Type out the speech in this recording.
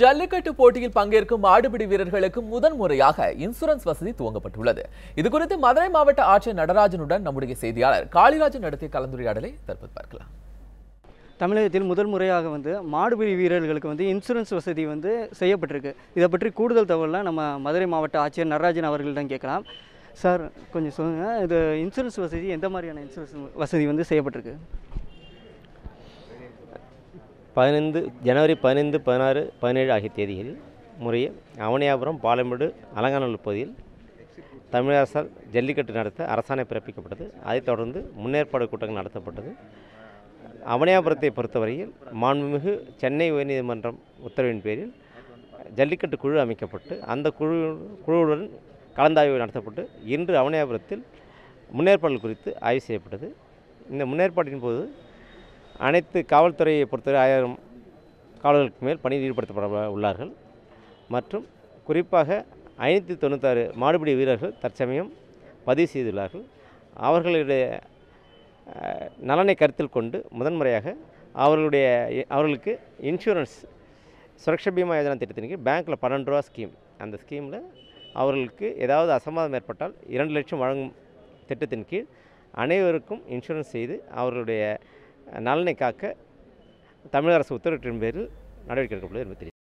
ஜல்லிக்கட்டு போட்டியில் பங்கேற்கும் மாடுபிடி வீரர்களுக்கு முதன்முறையாக இன்சூரன்ஸ் வசதி துவங்கப்பட்டுள்ளது. இது குறித்து மதுரை மாவட்ட ஆட்சியர் நடராஜனுடன் நம்முடைய செய்தியாளர் காளிராஜன் நடத்திய கலந்துரையாடலை தற்போது பார்க்கலாம். தமிழகத்தில் முதல் முறையாக வந்து மாடுபிடி வீரர்களுக்கு வந்து இன்சூரன்ஸ் வசதி வந்து செய்யப்பட்டிருக்கு. இதை பற்றி கூடுதல் தகவலாம் நம்ம மதுரை மாவட்ட ஆட்சியர் நடராஜன் அவர்களிடம் கேட்கலாம். சார் கொஞ்சம் சொல்லுங்கள் இது இன்சூரன்ஸ் வசதி எந்த மாதிரியான இன்சூரன்ஸ் வசதி வந்து செய்யப்பட்டிருக்கு? பதினைந்து ஜனவரி பதினைந்து பதினாறு பதினேழு ஆகிய தேதிகளில் முறையே அவனியாபுரம் பாலமேடு அலங்காநல்லூர் பகுதியில் தமிழரசால் ஜல்லிக்கட்டு நடத்த அரசாணை பிறப்பிக்கப்பட்டது. அதைத் தொடர்ந்து முன்னேற்பாடு கூட்டங்கள் நடத்தப்பட்டது. அவனியாபுரத்தை பொறுத்தவரையில் மாண்புமிகு சென்னை உயர்நீதிமன்றம் உத்தரவின் பேரில் ஜல்லிக்கட்டு குழு அமைக்கப்பட்டு அந்த குழு குழுவுடன் கலந்தாய்வு நடத்தப்பட்டு இன்று அவனியாபுரத்தில் முன்னேற்பாடுகள் குறித்து ஆய்வு செய்யப்பட்டது. இந்த முன்னேற்பாட்டின் போது அனைத்து காவல்துறையை பொறுத்தவரை ஆயிரம் காவலர்களுக்கு மேல் பணியில் ஈடுபடுத்தப்பட உள்ளார்கள். மற்றும் குறிப்பாக ஐநூற்றி தொண்ணூத்தாறு மாடுபிடி வீரர்கள் தற்சமயம் பதிவு செய்துள்ளார்கள். அவர்களுடைய நலனை கருத்தில் கொண்டு முதன்முறையாக அவர்களுடைய அவர்களுக்கு இன்சூரன்ஸ் சுரக்ஷா பீமா யோஜனா திட்டத்தின் கீழ் பேங்க்கில் பன்னெண்டு ரூபா ஸ்கீம். அந்த ஸ்கீமில் அவர்களுக்கு ஏதாவது அசம்பாதம் ஏற்பட்டால் இரண்டு லட்சம் வழங்கும் திட்டத்தின் கீழ் அனைவருக்கும் இன்சூரன்ஸ் செய்து அவர்களுடைய நலனை காக்க தமிழக அரசு உத்தரவிட்டின் பேரில் நடவடிக்கை எடுக்கப்பட்டது என்பது தெரியும்